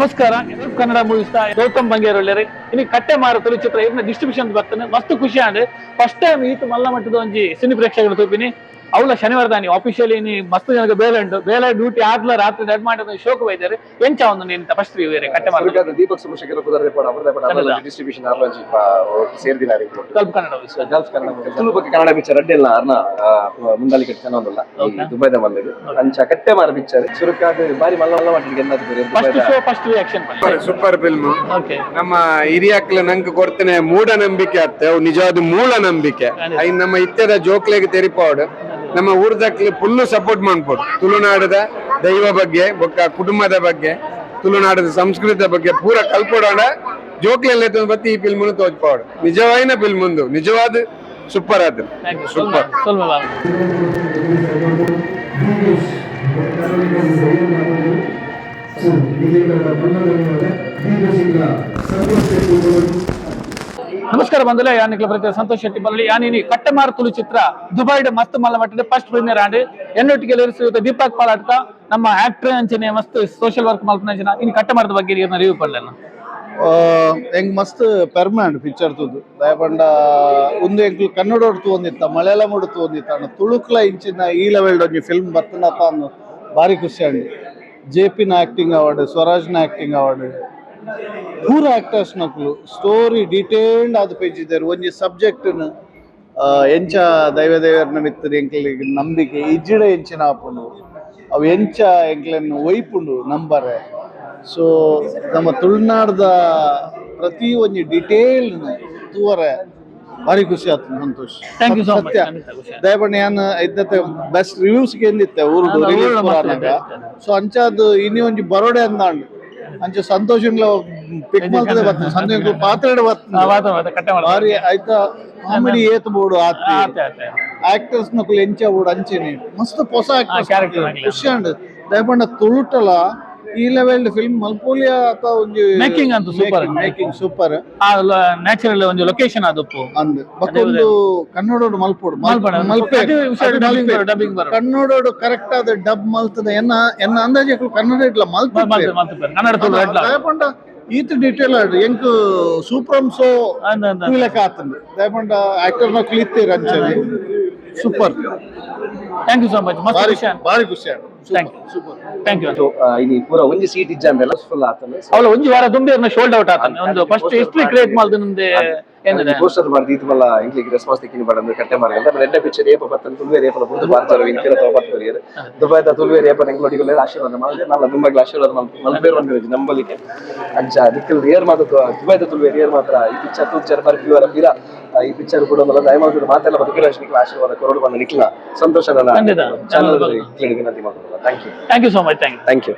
ನಮಸ್ಕಾರ ಕನ್ನಡ ಮೂವೀಸ್ ಗೌತಮ್ ಬಂಗೇರ್ ಒಳ್ಳೆರಿ ಇನ್ನು ಕಟ್ಟೆ ಮಾರ ಚಿತ್ರ ಇದನ್ನ ಡಿಸ್ಟ್ರಿಬ್ಯೂಷನ್ ಬರ್ತಾನೆ. ಮಸ್ತ್ ಖುಷಿ ಆಂಡ್ ಫಸ್ಟ್ ಟೈಮ್ ಈತ ಮಲ್ಲ ಮಟ್ಟದ ಒಂಜಿ ಸಿನಿ ಪ್ರೇಕ್ಷಕರು ತೂಪಿನಿ ಅವಳ ಶನಿವಾರ ದಾನಿ ಆಫೀಷಿಯಲಿ ನೀ ಮಸ್ತ್ ಜನಕ್ಕೆ ಬೇಲೆ ಉಂಟು ಬೇಲೆ ಡ್ಯೂಟಿ ಆದ್ಲ ರಾತ್ರಿ ದಡ್ ಮಾಡಿದ ಶೋಕ ವೈದ್ಯರು ಎಂಚ ಒಂದು ನೀನು ಫಸ್ಟ್ ರಿವ್ಯೂ ಕಟ್ಟೆ ಮಾಡಿ ದೀಪಕ್ ಕನ್ನಡ. ಡಿಸ್ಟ್ರಿಬ್ಯೂಷನ್ ಆರ್ಲಂಜಿ ಸೇರ್ದಿನಾರಿ ಕಲ್ಪ ಕನ್ನಡ ವಿಶ್ವ ಗಲ್ಫ್ ಕನ್ನಡ ತುಳು ಬಗ್ಗೆ ಕನ್ನಡ ಪಿಕ್ಚರ್ ಅಡ್ಡಿಲ್ಲ ಅರ್ನ ಮುಂದಾಲಿ ಕಟ್ಟ ಚೆನ್ನೊಂದಲ್ಲ. ದುಬೈದ ಬಂದಿದೆ ಅಂಚ ಕಟ್ಟೆ ಮಾರ ಪಿಕ್ಚರ್ ಸುರುಕಾದ ಬಾರಿ ಮಲ್ಲ ಮಲ್ಲ ಬೇರೆ first show first reaction super film okay. ನಮ್ಮ ಹಿರಿಯಕ್ಲ ನಂಗೆ ಕೊಡ್ತೇನೆ ಮೂಢನಂಬಿಕೆ ಅತ್ತೆ. ಅವು ನಿಜವಾದ ಮೂಲ ನಂಬಿಕೆ ಐ ನಮ್ಮ ಇತ್ಯದ ಜೋಕ್ಲೆಗೆ ತೆರಿಪಾಡು. ನಮ್ಮ ಊರದಕ್ಕೆ ಫುಲ್ಲು ಸಪೋರ್ಟ್ ಮಾಡ್ಬೋದು. ತುಳುನಾಡದ ದೈವ ಬಗ್ಗೆ ಬೊಕ್ಕ ಕುಟುಂಬದ ಬಗ್ಗೆ ತುಳುನಾಡದ ಸಂಸ್ಕೃತಿ ಬಗ್ಗೆ ಪೂರ ಕಲ್ಪಡೋಣ. ಜೋಕ್ಲೆಲ್ಲ ಬತ್ತಿ ಈ ಫಿಲ್ಮ್ ತೋಚ್ಪಾಡು. ನಿಜವಾಯಿನ ಫಿಲ್ಮ್ ಒಂದು. ನಿಜವಾದ ಸೂಪರ್ ಯು ಸೂಪರ್ ಬಾಳ ನಮಸ್ಕಾರ ಯಾನಿಕ್ಲ ಪ್ರತಿ, ಸಂತೋಷ್ ಶೆಟ್ಟಿ ಬರಲಿ ಯಾನಿನಿ ಕಟ್ಟಮಾರ ತುಳು ಚಿತ್ರ ದುಬೈಡ್ ಮಸ್ತ್ ಮಲ್ಲ ಮಟ್ಟಿದ ಫಸ್ಟ್ ಪ್ರೀಮಿಯರ್ ಆಂಡ್ ಎನ್ನೊಟ್ಟಿಗೆ ಇರಿಸಿದ ದೀಪಕ್ ಪಾಲಾಡ್ಕ ನಮ್ಮ ಆಕ್ಟರ್ ಅಂಚನೆ ಮಸ್ತ್ ಸೋಷಿಯಲ್ ವರ್ಕ್ ಮಲ್ಪನ ಇನ್ನು ಕಟ್ಟಮಾರದ ಬಗ್ಗೆ ರಿವ್ಯೂ ಪಡ್ಲೇನ ಹೆಂಗ್ ಮಸ್ತ್ ಪೆರ್ಮನೆಂಟ್ ಪಿಕ್ಚರ್ ತುದು ದಯಪಂಡ, ಒಂದು ಎಂಕ್ಲು ಕನ್ನಡ ಹೊಡ್ತು ಒಂದಿತ್ತ ಮಲಯಾಳಂ ಹೊಡ್ತು ಒಂದಿತ್ತ ತುಳುಕ್ಲ ಇಂಚಿನ ಈ ಲೆವೆಲ್ ಒಂಜಿ ಫಿಲ್ಮ್ ಬರ್ತನಪ್ಪ ಅನ್ನು ಭಾರಿ ಖುಷಿ ಅಂಡಿ ಜೆ ಆಕ್ಟಿಂಗ್ ಅವಾರ್ಡ್ ಸ್ವರಾಜ್ನ ಆಕ್ಟಿಂಗ್ ಅವಾರ್ಡ್ ಪೂರ ಆಕ್ಟರ್ಸ್ ನಕ್ಲು ಸ್ಟೋರಿ ಡೀಟೇಲ್ಡ್ ಆದ್ ಪೇಜಿದ್ದಾರೆ ಒಂಜಿ ಸಬ್ಜೆಕ್ಟ್ ಎಂಚ ದೈವ ದೇವರನ್ನ ಮಿತ್ತರು ಎಂಕ್ಲಿಗೆ ನಂಬಿಕೆ ಇಜ್ಜಿಡ ಎಂಚಿನ ಆಪುಂಡು ಅವು ಎಂಚ ಎಂಕ್ಲನ್ನು ಒಯ್ಪುಂಡು ನಂಬರೆ. ಸೊ ನಮ್ಮ ತುಳುನಾಡ್ದ ಪ್ರತಿ ಒಂಜಿ ಡಿಟೇಲ್ ತೂವರೆ. ಭಾರಿ ಖುಷಿ ಆಯ್ತು ಸಂತೋಷ್. Thank you. ಸತ್ಯ. ದಯಪಣ್ಣ ಏನು ಇದ್ದತ್ತೆ ಬೆಸ್ಟ್ ರಿವ್ಯೂಸ್ ಎಂದಿತ್ತೆ ಊರು ಸೊ ಅಂಚಾದ್ ಇನಿ ಒಂಜಿ ಬರೋಡೆ ಅಂದಾಂಡ್. ಅಂಚ ಸಂತೋಷಂಗ್ಲ ಪಿಕ್ ಮಾಡ್ತದೆ ಬರ್ತದೆ ಸಂತೋಷ ಪಾತ್ರೆ ಬರ್ತದೆ ವಾತಾವರಣ ಕಟ್ಟೆ ಮಾರ ಭಾರಿ ಆಯ್ತಾ ಕಾಮಿಡಿ ಏತ್ ಬೋಡು ಆತಿ ಆತೆ ಆತೆ ಆಕ್ಟರ್ಸ್ ನಕುಲು ಎಂಚ ಬೋಡು ಅಂಚೆನೆ ಮಸ್ತ್ ಹೊಸ ಆಕ್ಟರ್ಸ್ character ಆಗ್ಲಿ. ಖುಷಿ ಅಂಡ್ ದಯಪಂಡ ತುಳುಟಲ ಈ ಲೆವೆಲ್ ಫಿಲ್ಮ್ ಮಲ್ಪೋಲಿಯ ಅಥವಾ ಒಂಜಿ ಮೇಕಿಂಗ್ ಅಂತ ಸೂಪರ್ ಮೇಕಿಂಗ್ ಸೂಪರ್ ಆ ನ್ಯಾಚುರಲ್ ಒಂದು ಲೊಕೇಶನ್ ಅದಪ್ಪು. ಅಂದ್ ಬಕ್ಕೊಂದು ಕನ್ನಡೋಡು ಮಲ್ಪೋಡು. ಮಲ್ಪಡ. ಮಲ್ಪೆ. ವಿಷಯ ಬರೋ. ಕನ್ನಡೋಡು ಕರೆಕ್ಟ್ ಆದ ಡಬ್ ಮಲ್ತದ. ಎನ್ನ ಎನ್ನ ಅಂದಾಜು ಕನ್ನಡ ಇಟ್ಲ ಮಲ್ತ ಮಲ್ತು ಮಲ್ತು ಕನ್ನಡ ದಯಪಂಡ ಈತ ಡೀಟೇಲ್ ಆಡ್ ಎಂಕ್ ಸೂಪ್ರಮ್ ಸೋ ಕೂಲಕ ಆತಂದು ದಯಪಂಡ ಆಕ್ಟರ್ನ ಕ್ಲಿತ್ತೀರ್ ಅಂಚನೆ super thank you so much ಮಸ್ತ್ ಭಾರಿ ಖುಷಿ ಆಯ್ತು ಭಾರಿ ಖುಷಿ add thank you super thank you ಇಲ್ಲಿ ಪೂರ ಒಂಜಿ ಸೀಟ್ ಇಜ್ಜ ಮೇಲೆ ಫುಲ್ ಆತಂದ್ರೆ ಅವಳ ಒಂಜಿ ವಾರ ತುಂಬಿ ಶೋಲ್ಡ್ ಔಟ್ ಆತಾನೆ. ಒಂದು ಫಸ್ಟ್ ಹಿಸ್ಟ್ರಿ ಕ್ರಿಯೇಟ್ ಮಾಡ್ದು ನಮ್ದು ಪೋಸ್ಟರ್ ಮಾಡ್ದು ಇದು ಮಲ್ಲ ಇಂಗ್ಲಿಗೆ ರೆಸ್ಪಾನ್ಸ್ ತೆಕ್ಕಿನ ಬಡ ಕಟ್ಟೆ ಮಾರ ಅಂತ ರೆಡ್ಡ ಪಿಕ್ಚರ್ ಏಪ ಬತ್ತನ್ ತುಳುವೇರಿ ಏಪಲ ಬುದ್ದು ಬಾರ್ಜಾರ ಇನ್ಕಿರ ತೋಪತ್ ಬರಿಯರ್ ದುಬೈದ ತುಳುವೇರಿ ಏಪ ಎಂಗ್ ನೋಡಿಕೊಳ್ಳೆ ಆಶೀರ್ವಾದ ಮಾಡಿದ್ರೆ ತುಂಬಾ ದುಂಬಾಗ್ಲ ಆಶೀರ್ವಾದ ಮಲ್ಪೇರ್ ಬಂದಿರೋದು ನಂಬಲಿಕ್ಕೆ. ಅಂಚ ದಿಕ್ಕಲ್ ಏರ್ ಮಾತ್ರ ದುಬೈದ ತುಲ್ವೆ ರೇರ್ ಮಾತ್ರ. ಈ ಪಿಕ್ಚರ್ ತೂಚರ್ ಬರ್ ಪ್ಯೂರ ಪಿರ. ಈ ಪಿಕ್ಚರ್ ಕೂಡ ಒಂದು ದಯಮಾಡಿ ಮಾತೆಲ್ಲ ಬದುಕಿರ ಆಶೀರ್ವಾದ ಕೊರಡು ಬಂದ ನಿಕ್ಲ ಸಂತೋಷ. ಚಾನಲ್ ವಿನಂತಿ ಮಾಡ್ಕೊಳ್ಳೋಣ thank you thank you so much thank you thank you